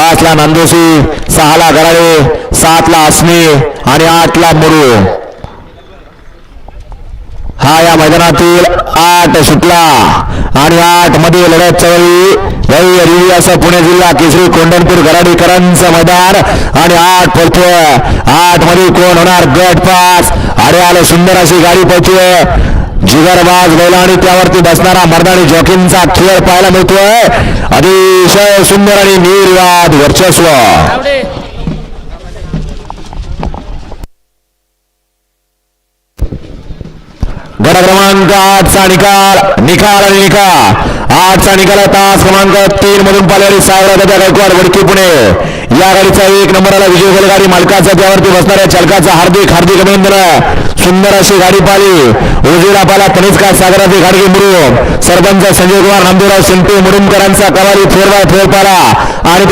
पाचला नांदोशी सहाला गराडे सातला असणे आणि आठला मुरू. हा या मैदानातील आठ सुटला आणि आठमध्ये लढत चळली रवी रिवी असं पुणे जिल्हा केसरी कोंढणपूर गराडीकरांचं मैदान आणि आठ पळतोय आठमध्ये कोण होणार? गट पास अरे आलं सुंदर अशी गाडी पळतोय जिगरबाज बैला आणि त्यावरती बसणारा मर्दानी जोखीमचा खेळ पाहायला मिळतोय. अतिशय सुंदर आणि निर्वाद वर्चस्व गट क्रमांक आठचा निकाल निकाल आणि निकाल आठचा निकाल तास क्रमांक तीन मधून पालेवाडी सावरा गायकवाड वडकी पुणे या गाडीचा एक नंबरला विजय बैलगाडी मालकाचा त्यावरती बसणाऱ्या चालकाचा हार्दिक हार्दिक अभिनंदन सुंदर अशी गाडी पाली उजिरा पाला तनिष्का सागराचे गाडगे मुरुम. सरपंच संजय कुमार नामदेवराव शिंपे मुरुमकरांचा कवाली फेर बाय फोर पाला आणि